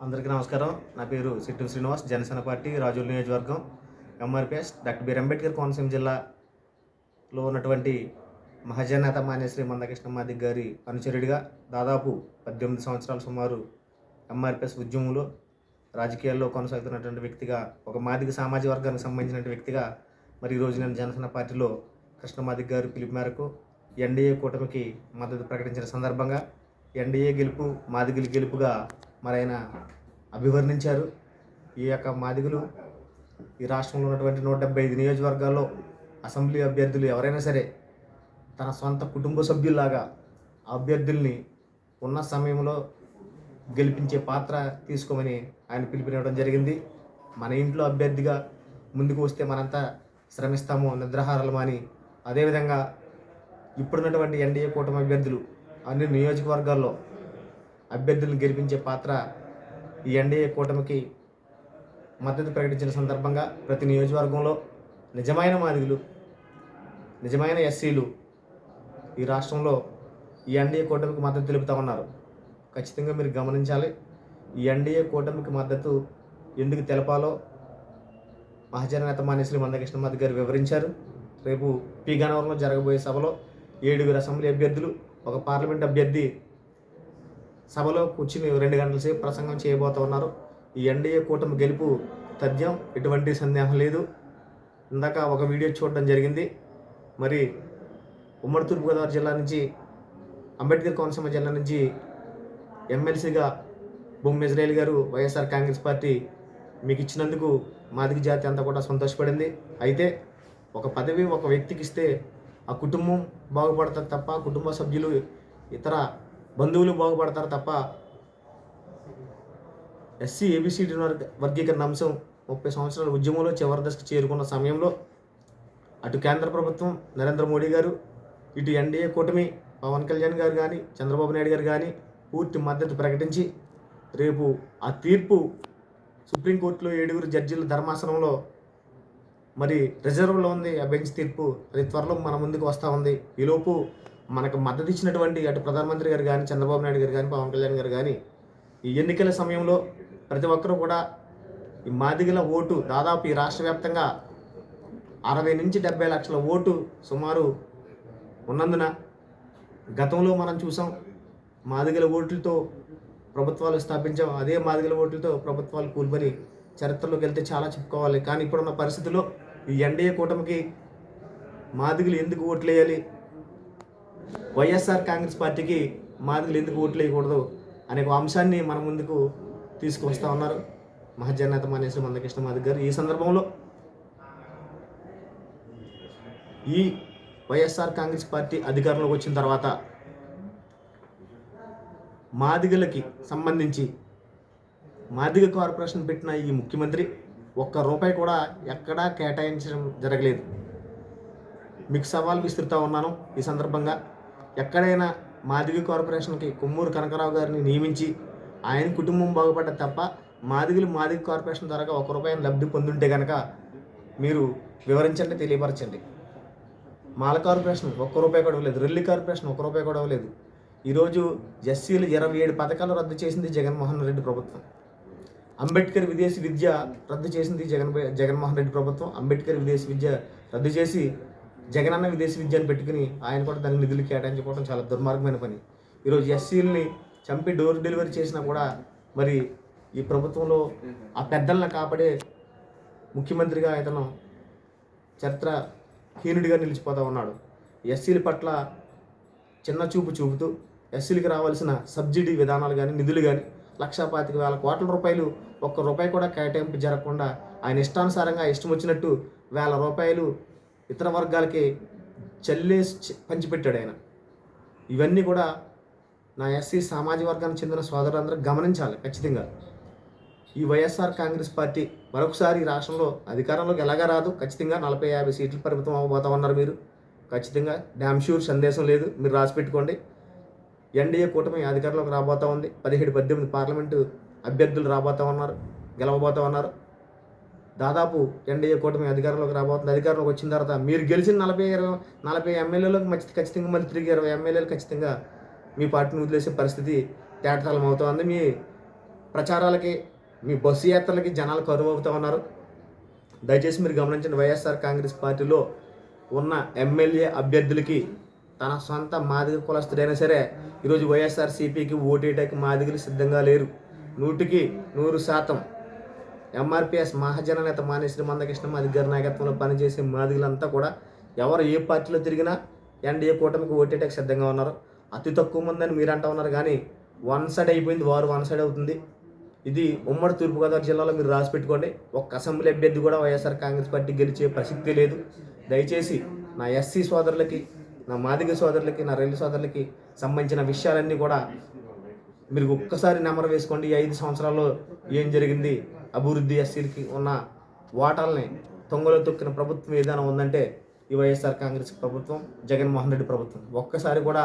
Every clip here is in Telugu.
అందరికీ నమస్కారం. నా పేరు సిట్టు శ్రీనివాస్. జనసేన పార్టీ రాజుల నియోజకవర్గం MRPS doctor BR Ambedkar Konaseema జిల్లాలో ఉన్నటువంటి మహాజనేత మాన్యశ్రీ మందకృష్ణ మాదిక్ గారి అనుచరుడిగా దాదాపు పద్దెనిమిది సంవత్సరాల సుమారు ఎంఆర్పిఎస్ ఉద్యమంలో రాజకీయాల్లో కొనసాగుతున్నటువంటి వ్యక్తిగా ఒక మాదిగ సామాజిక వర్గానికి సంబంధించినటువంటి వ్యక్తిగా మరి ఈరోజు నేను జనసేన పార్టీలో కృష్ణ మాదిక్ గారు పిలుపు మేరకు ఎన్డీఏ కూటమికి మద్దతు ప్రకటించిన సందర్భంగా ఎన్డీఏ గెలుపు మాదిగల గెలుపుగా మరి ఆయన అభివర్ణించారు. ఈ యొక్క మాదిగులు ఈ రాష్ట్రంలో ఉన్నటువంటి నూట డెబ్బై ఐదు నియోజకవర్గాల్లో అసెంబ్లీ అభ్యర్థులు ఎవరైనా సరే తన సొంత కుటుంబ సభ్యుల్లాగా ఆ అభ్యర్థుల్ని ఉన్న సమయంలో గెలిపించే పాత్ర తీసుకోమని ఆయన పిలుపునివ్వడం జరిగింది. మన ఇంట్లో అభ్యర్థిగా ముందుకు వస్తే మనంతా శ్రమిస్తాము నిద్రహారాలు అని అదేవిధంగా ఇప్పుడున్నటువంటి ఎన్డీఏ కూటమి అభ్యర్థులు అన్ని నియోజకవర్గాల్లో అభ్యర్థులను గెలిపించే పాత్ర ఈ ఎన్డీఏ కూటమికి మద్దతు ప్రకటించిన సందర్భంగా ప్రతి నియోజకవర్గంలో నిజమైన మాదిగులు నిజమైన ఎస్సీలు ఈ రాష్ట్రంలో ఈ ఎన్డీఏ కూటమికి మద్దతు తెలుపుతా ఉన్నారు. ఖచ్చితంగా మీరు గమనించాలి ఈ ఎన్డీఏ కూటమికి మద్దతు ఎందుకు తెలపాలో మహాజన నేత మానేశ్వరి మందకృష్ణమాధి గారు వివరించారు. రేపు పి గన్నవరంలో జరగబోయే సభలో ఏడుగురు అసెంబ్లీ అభ్యర్థులు ఒక పార్లమెంట్ అభ్యర్థి సభలో కూర్చుని రెండు గంటల సేపు ప్రసంగం చేయబోతున్నారు ఈ ఎన్డీఏ కూటమి గెలుపు తథ్యం ఎటువంటి సందేహం లేదు. ఇందాక ఒక వీడియో చూడడం జరిగింది. మరి ఉమ్మడి తూర్పుగోదావరి జిల్లా నుంచి అంబేద్కర్ కోనసీమ జిల్లా నుంచి ఎమ్మెల్సీగా బొమ్మ ఇజ్రాయల్ గారు వైఎస్ఆర్ కాంగ్రెస్ పార్టీ మీకు ఇచ్చినందుకు మాదిక జాతి అంతా కూడా సంతోషపడింది. అయితే ఒక పదవి ఒక వ్యక్తికి ఇస్తే ఆ కుటుంబం బాగుపడతారు తప్ప కుటుంబ సభ్యులు ఇతర బంధువులు బాగుపడతారు తప్ప ఎస్సీ ఏబిసిడి వర్గీకరణ అంశం ముప్పై సంవత్సరాల ఉద్యమంలో చివరి దశకు చేరుకున్న సమయంలో అటు కేంద్ర ప్రభుత్వం నరేంద్ర మోడీ గారు ఇటు ఎన్డీఏ కూటమి పవన్ కళ్యాణ్ గారు కానీ చంద్రబాబు నాయుడు గారు కానీ పూర్తి మద్దతు ప్రకటించి రేపు ఆ తీర్పు సుప్రీంకోర్టులో ఏడుగురు జడ్జీల ధర్మాసనంలో మరి రిజర్వ్లో ఉంది. ఆ బెంచ్ తీర్పు అది త్వరలో మన ముందుకు వస్తూ ఉంది. ఈలోపు మనకు మద్దతు ఇచ్చినటువంటి అటు ప్రధానమంత్రి గారు కానీ చంద్రబాబు నాయుడు గారు కానీ పవన్ కళ్యాణ్ గారు కానీ ఈ ఎన్నికల సమయంలో ప్రతి ఒక్కరూ కూడా ఈ మాదిగల ఓటు దాదాపు ఈ రాష్ట్ర వ్యాప్తంగా అరవై నుంచి డెబ్బై లక్షల ఓటు సుమారు ఉన్నందున గతంలో మనం చూసాం మాదిగల ఓట్లతో ప్రభుత్వాలు స్థాపించాం అదే మాదిగల ఓట్లతో ప్రభుత్వాలు కూల్బని చరిత్రలోకి వెళ్తే చాలా చెప్పుకోవాలి. కానీ ఇప్పుడున్న పరిస్థితుల్లో ఈ ఎన్డీఏ కూటమికి మాదిగలు ఎందుకు ఓట్లు వేయాలి వైఎస్ఆర్ కాంగ్రెస్ పార్టీకి మాదిగలు ఎందుకు ఓట్లు వేయకూడదు అనే ఒక అంశాన్ని మన ముందుకు తీసుకొస్తా ఉన్నారు మహజనేత మానేశ్వరి మందకృష్ణ మాదిగ గారు. ఈ సందర్భంలో ఈ వైఎస్ఆర్ కాంగ్రెస్ పార్టీ అధికారంలోకి వచ్చిన తర్వాత మాదిగలకి సంబంధించి మాదిగ కార్పొరేషన్ పెట్టిన ఈ ముఖ్యమంత్రి ఒక్క రూపాయి కూడా ఎక్కడా కేటాయించడం జరగలేదు. మీకు సవాల్ విస్తురుతా ఉన్నాను ఈ సందర్భంగా. ఎక్కడైనా మాదిగి కార్పొరేషన్కి కొమ్మూరు కనకరావు గారిని నియమించి ఆయన కుటుంబం బాగుపడ్డ తప్ప మాదిగులు మాదిగి కార్పొరేషన్ ద్వారా ఒక రూపాయిని లబ్ధి పొందుంటే కనుక మీరు వివరించండి తెలియపరచండి. మాల కార్పొరేషన్ ఒక్క రూపాయి కూడా ఇవ్వలేదు. రెల్లి కార్పొరేషన్ ఒక్క రూపాయి కూడా ఇవ్వలేదు. ఈరోజు ఎస్సీలు ఇరవై ఏడు పథకాలు రద్దు చేసింది జగన్మోహన్ రెడ్డి ప్రభుత్వం. అంబేద్కర్ విదేశీ విద్య రద్దు చేసింది జగన్ జగన్మోహన్ రెడ్డి ప్రభుత్వం. అంబేద్కర్ విదేశీ విద్య రద్దు చేసి జగనన్న విదేశీ విద్యను పెట్టుకుని ఆయన కూడా దానికి నిధులు కేటాయించుకోవడం చాలా దుర్మార్గమైన పని. ఈరోజు ఎస్సీలని చంపి డోర్ డెలివరీ చేసినా కూడా మరి ఈ ప్రభుత్వంలో ఆ పెద్దలను కాపాడే ముఖ్యమంత్రిగా ఇతను చరిత్ర హీనుడిగా నిలిచిపోతూ ఉన్నాడు. ఎస్సీల పట్ల చిన్న చూపు చూపుతూ ఎస్సీలకు రావాల్సిన సబ్సిడీ విధానాలు కానీ నిధులు కానీ లక్షా పాతిక వేల కోట్ల రూపాయలు ఒక్క రూపాయి కూడా కేటాయింపు జరగకుండా ఆయన ఇష్టానుసారంగా ఇష్టం వచ్చినట్టు వేల రూపాయలు ఇతర వర్గాలకి చెల్లేసి పంచిపెట్టాడు ఆయన. ఇవన్నీ కూడా నా ఎస్సీ సామాజిక వర్గానికి చెందిన సోదరులందరూ గమనించాలి ఖచ్చితంగా. ఈ వైఎస్ఆర్ కాంగ్రెస్ పార్టీ మరొకసారి ఈ రాష్ట్రంలో అధికారంలోకి ఎలాగా రాదు? ఖచ్చితంగా నలభై యాభై సీట్లు పరిమితం అవ్వబోతా ఉన్నారు మీరు. ఖచ్చితంగా డ్యామ్ షూర్ సందేశం లేదు మీరు రాసి పెట్టుకోండి. ఎన్డీఏ కూటమి అధికారంలోకి రాబోతా ఉంది. పదిహేడు పద్దెనిమిది పార్లమెంటు అభ్యర్థులు రాబోతా ఉన్నారు గెలవబోతా ఉన్నారు. దాదాపు ఎన్డీఏ కూటమి అధికారంలోకి రాబోతుంది. అధికారంలోకి వచ్చిన తర్వాత మీరు గెలిచిన నలభై ఇరవై నలభై ఎమ్మెల్యేలకు మంచి ఖచ్చితంగా మళ్ళీ తిరిగి ఇరవై ఎమ్మెల్యేలు ఖచ్చితంగా మీ పార్టీని వదిలేసే పరిస్థితి తేటతలం అవుతోంది. మీ ప్రచారాలకి మీ బస్సు యాత్రలకి జనాలు కరువు అవుతూ ఉన్నారు. దయచేసి మీరు గమనించిన వైఎస్ఆర్ కాంగ్రెస్ పార్టీలో ఉన్న ఎమ్మెల్యే అభ్యర్థులకి తన సొంత మాదిగ కులస్తుడైనా సరే ఈరోజు వైఎస్ఆర్ సిపికి ఓటేయడానికి మాదిగలు సిద్ధంగా లేరు. నూటికి నూరు శాతం ఎంఆర్పిఎస్ మహాజన నేత మానేశ్వరి మందకృష్ణ అధికార గారి నాయకత్వంలో పనిచేసే మాదిగలంతా కూడా ఎవరు ఏ పార్టీలో తిరిగినా ఎన్డీఏ కూటమికి ఓటేటకు సిద్ధంగా ఉన్నారు. అతి తక్కువ మంది అని మీరు అంటా ఉన్నారు కానీ వన్ సైడ్ అయిపోయింది వారు వన్ సైడ్ అవుతుంది. ఇది ఉమ్మడి తూర్పుగోదావరి జిల్లాలో మీరు రాసి పెట్టుకోండి. ఒక్క అసెంబ్లీ అభ్యర్థి కూడా వైఎస్ఆర్ కాంగ్రెస్ పార్టీ గెలిచే ప్రసక్తి లేదు. దయచేసి నా ఎస్సీ సోదరులకి నా మాదిగ సోదరులకి నా రైలు సోదరులకి సంబంధించిన విషయాలన్నీ కూడా మీరు ఒక్కసారి నెమరు వేసుకోండి. ఈ ఐదు సంవత్సరాల్లో ఏం జరిగింది? అభివృద్ధి ఎస్సీలకి ఉన్న వాటాలని తొంగలో తొక్కిన ప్రభుత్వం ఏదైనా ఉందంటే ఈ వైఎస్ఆర్ కాంగ్రెస్ ప్రభుత్వం జగన్మోహన్ రెడ్డి ప్రభుత్వం. ఒక్కసారి కూడా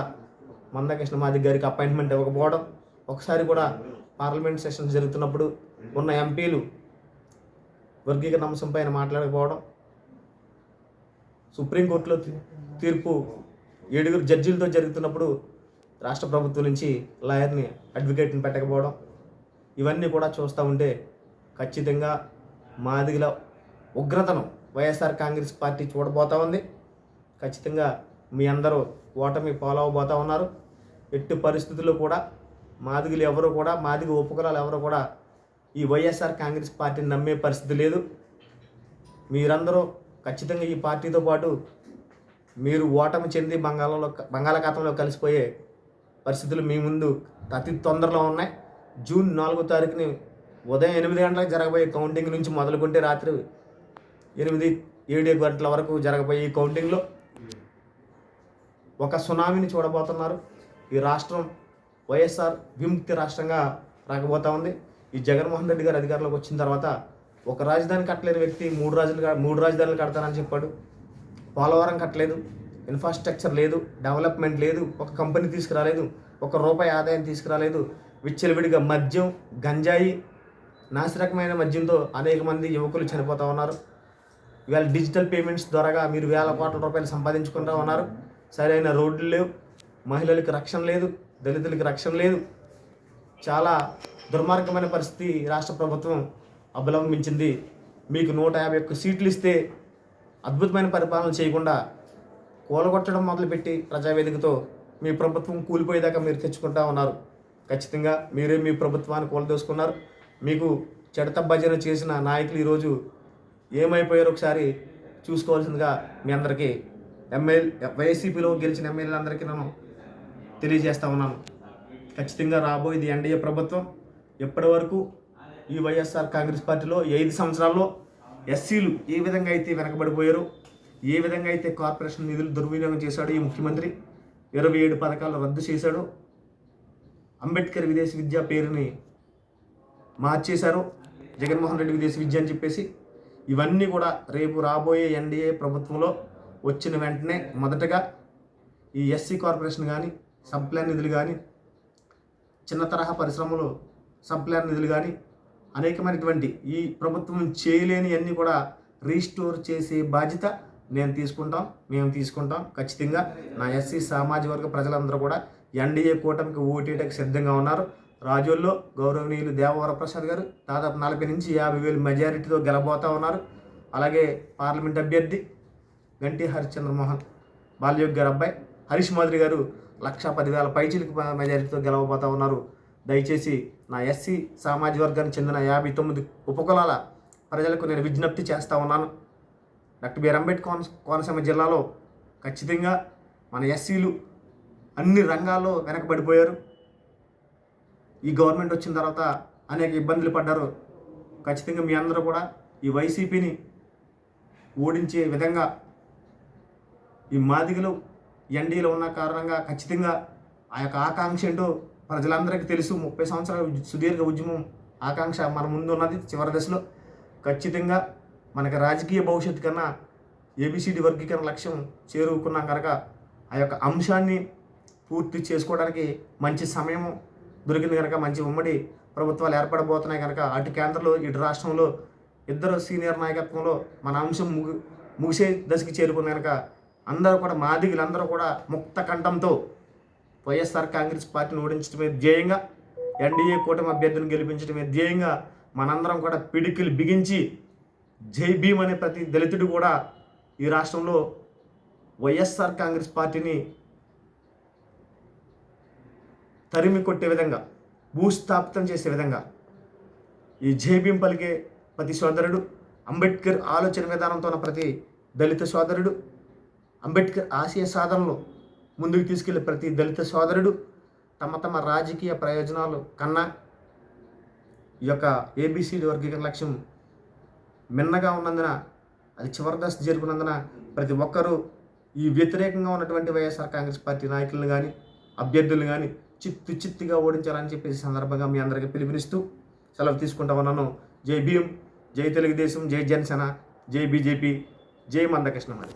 మందకృష్ణ మాదిగ గారికి అపాయింట్మెంట్ ఇవ్వకపోవడం ఒకసారి కూడా పార్లమెంట్ సెషన్స్ జరుగుతున్నప్పుడు ఉన్న ఎంపీలు వర్గీకరణ అంశం పైన మాట్లాడకపోవడం సుప్రీంకోర్టులో తీర్పు ఏడుగురు జడ్జీలతో జరుగుతున్నప్పుడు రాష్ట్ర ప్రభుత్వం నుంచి లాయర్ని అడ్వకేట్ని పెట్టకపోవడం ఇవన్నీ కూడా చూస్తూ ఉంటే ఖచ్చితంగా మాదిగల ఉగ్రతను వైఎస్ఆర్ కాంగ్రెస్ పార్టీ చూడబోతా ఉంది. ఖచ్చితంగా మీ అందరూ ఓటమి అవ్వబోతూ ఉన్నారు. ఎట్టి పరిస్థితుల్లో కూడా మాదిగలు ఎవరు కూడా మాదిగ ఉపకులాలు ఎవరు కూడా ఈ వైఎస్ఆర్ కాంగ్రెస్ పార్టీని నమ్మే పరిస్థితి లేదు. మీరందరూ ఖచ్చితంగా ఈ పార్టీతో పాటు మీరు ఓటమి చెంది బంగాళంలో బంగాళాఖాతంలో కలిసిపోయే పరిస్థితులు మీ ముందు అతి తొందరలో ఉన్నాయి. జూన్ నాలుగో తారీఖుని ఉదయం ఎనిమిది గంటలకు జరగబోయే కౌంటింగ్ నుంచి మొదలుకుంటే రాత్రి ఎనిమిది ఏడు గంటల వరకు జరగబోయే ఈ కౌంటింగ్లో ఒక సునామీని చూడబోతున్నారు. ఈ రాష్ట్రం వైఎస్ఆర్ విముక్తి రాష్ట్రంగా రాకపోతా ఉంది. ఈ జగన్మోహన్ రెడ్డి గారు అధికారంలోకి వచ్చిన తర్వాత ఒక రాజధాని కట్టలేని వ్యక్తి మూడు రాజులు మూడు రాజధానులు కడతానని చెప్పాడు. పోలవరం కట్టలేదు. ఇన్ఫ్రాస్ట్రక్చర్ లేదు డెవలప్మెంట్ లేదు ఒక కంపెనీ తీసుకురాలేదు ఒక రూపాయి ఆదాయం తీసుకురాలేదు విచ్చలవిడిగా మద్యం గంజాయి నాసిరకమైన మద్యంతో అనేక మంది యువకులు చనిపోతూ ఉన్నారు. ఇవాళ డిజిటల్ పేమెంట్స్ ద్వారాగా మీరు వేల కోట్ల రూపాయలు సంపాదించుకుంటూ ఉన్నారు. సరైన రోడ్లు లేవు మహిళలకు రక్షణ లేదు దళితులకు రక్షణ లేదు. చాలా దుర్మార్గమైన పరిస్థితి రాష్ట్ర ప్రభుత్వం అవలంబించింది మీకు నూట యాభై ఒక్క సీట్లు ఇస్తే అద్భుతమైన పరిపాలన చేయకుండా కూలగొట్టడం మొదలుపెట్టి ప్రజావేదికతో మీ ప్రభుత్వం కూలిపోయేదాకా మీరు తెచ్చుకుంటా ఉన్నారు. ఖచ్చితంగా మీరే మీ ప్రభుత్వాన్ని కూలదోసుకున్నారు. మీకు చెడత భజన చేసిన నాయకులు ఈరోజు ఏమైపోయారో ఒకసారి చూసుకోవాల్సిందిగా మీ అందరికీ ఎమ్మెల్యే వైసీపీలో గెలిచిన ఎమ్మెల్యేలందరికీ నేను తెలియజేస్తా ఉన్నాను. ఖచ్చితంగా రాబోయేది ఎన్డీఏ ప్రభుత్వం. ఎప్పటి వరకు ఈ వైఎస్ఆర్ కాంగ్రెస్ పార్టీలో ఐదు సంవత్సరాల్లో ఎస్సీలు ఏ విధంగా అయితే వెనకబడిపోయారో ఏ విధంగా అయితే కార్పొరేషన్ నిధులు దుర్వినియోగం చేశాడో ఈ ముఖ్యమంత్రి ఇరవై ఏడు పథకాలు రద్దు చేశాడు అంబేద్కర్ విదేశీ విద్యా పేరుని మార్చేశారు జగన్మోహన్ రెడ్డి విదేశీ విద్య అని చెప్పేసి ఇవన్నీ కూడా రేపు రాబోయే ఎన్డీఏ ప్రభుత్వంలో వచ్చిన వెంటనే మొదటగా ఈ ఎస్సీ కార్పొరేషన్ కానీ సబ్ప్లాన్ నిధులు కానీ చిన్న తరహా పరిశ్రమలు సబ్ప్లాన్ నిధులు కానీ అనేకమైనటువంటి ఈ ప్రభుత్వం చేయలేని అన్నీ కూడా రీస్టోర్ చేసే బాధ్యత నేను తీసుకుంటాం మేము తీసుకుంటాం. ఖచ్చితంగా నా ఎస్సీ సామాజిక వర్గ ప్రజలందరూ కూడా ఎన్డీఏ కూటమికి ఓటీటకు సిద్ధంగా ఉన్నారు. రాజుల్లో గౌరవనీయులు దేవవరప్రసాద్ గారు దాదాపు నలభై నుంచి యాభై వేలు మెజారిటీతో గెలబోతా ఉన్నారు. అలాగే పార్లమెంట్ అభ్యర్థి గంటి హరిశ్చంద్ర మోహన్ బాలయోగ్ గారు అబ్బాయి హరీష్ మాదిరి గారు లక్ష పదివేల పైచీలకు మెజారిటీతో గెలవబోతా ఉన్నారు. దయచేసి నా ఎస్సీ సామాజిక వర్గానికి చెందిన యాభై తొమ్మిది ఉపకులాల ప్రజలకు నేను విజ్ఞప్తి చేస్తూ ఉన్నాను. డాక్టర్ బిఆర్ అంబేద్కర్ కోన కోనసీమ జిల్లాలో ఖచ్చితంగా మన ఎస్సీలు అన్ని రంగాల్లో వెనకబడిపోయారు. ఈ గవర్నమెంట్ వచ్చిన తర్వాత అనేక ఇబ్బందులు పడ్డారు. ఖచ్చితంగా మీ అందరూ కూడా ఈ వైసీపీని ఓడించే విధంగా ఈ మాదిగలు ఎన్డీలో ఉన్న కారణంగా ఖచ్చితంగా ఆ యొక్క ఆకాంక్ష ఏంటో ప్రజలందరికీ తెలుసు. ముప్పై సంవత్సరాల సుదీర్ఘ ఉద్యమం ఆకాంక్ష మన ముందు ఉన్నది చివరి దశలో. ఖచ్చితంగా మనకి రాజకీయ భవిష్యత్తు కన్నా ఏబిసిడి వర్గీకరణ లక్ష్యం చేరుకున్నాం కనుక ఆ యొక్క అంశాన్ని పూర్తి చేసుకోవడానికి మంచి సమయం దొరికింది కనుక మంచి ఉమ్మడి ప్రభుత్వాలు ఏర్పడబోతున్నాయి కనుక అటు కేంద్రంలో ఇటు రాష్ట్రంలో ఇద్దరు సీనియర్ నాయకత్వంలో మన అంశం ముగి ముగిసే దశకి చేరుకుంది కనుక అందరూ కూడా మాదిగులందరూ కూడా ముక్త కంఠంతో వైఎస్ఆర్ కాంగ్రెస్ పార్టీని ఓడించడమే ధ్యేయంగా ఎన్డీఏ కూటమి అభ్యర్థిని గెలిపించడమే ధ్యేయంగా మనందరం కూడా పిడికిలు బిగించి జై భీమ్ అనే ప్రతి దళితుడు కూడా ఈ రాష్ట్రంలో వైఎస్ఆర్ కాంగ్రెస్ పార్టీని తరిమి కొట్టే విధంగా భూస్థాపితం చేసే విధంగా ఈ జై భీమ్ పలికే ప్రతి సోదరుడు అంబేద్కర్ ఆలోచన విధానంతో ఉన్న ప్రతి దళిత సోదరుడు అంబేద్కర్ ఆశయ సాధనలో ముందుకు తీసుకెళ్ళే ప్రతి దళిత సోదరుడు తమ తమ రాజకీయ ప్రయోజనాలు కన్నా ఈ యొక్క ఏబిసిడి వర్గీకరణ లక్ష్యం మిన్నగా ఉన్నందున అది చివరి దశ చేరుకున్నందున ప్రతి ఒక్కరూ ఈ వ్యతిరేకంగా ఉన్నటువంటి వైఎస్ఆర్ కాంగ్రెస్ పార్టీ నాయకులను కానీ అభ్యర్థులను కానీ చిత్తు చిత్తుగా ఓడించాలని చెప్పేసి సందర్భంగా మీ అందరికీ పిలుపునిస్తూ సెలవు తీసుకుంటా ఉన్నాను. జై భీం జై తెలుగుదేశం జై జనసేన జై బీజేపీ జై మందకృష్ణ మరి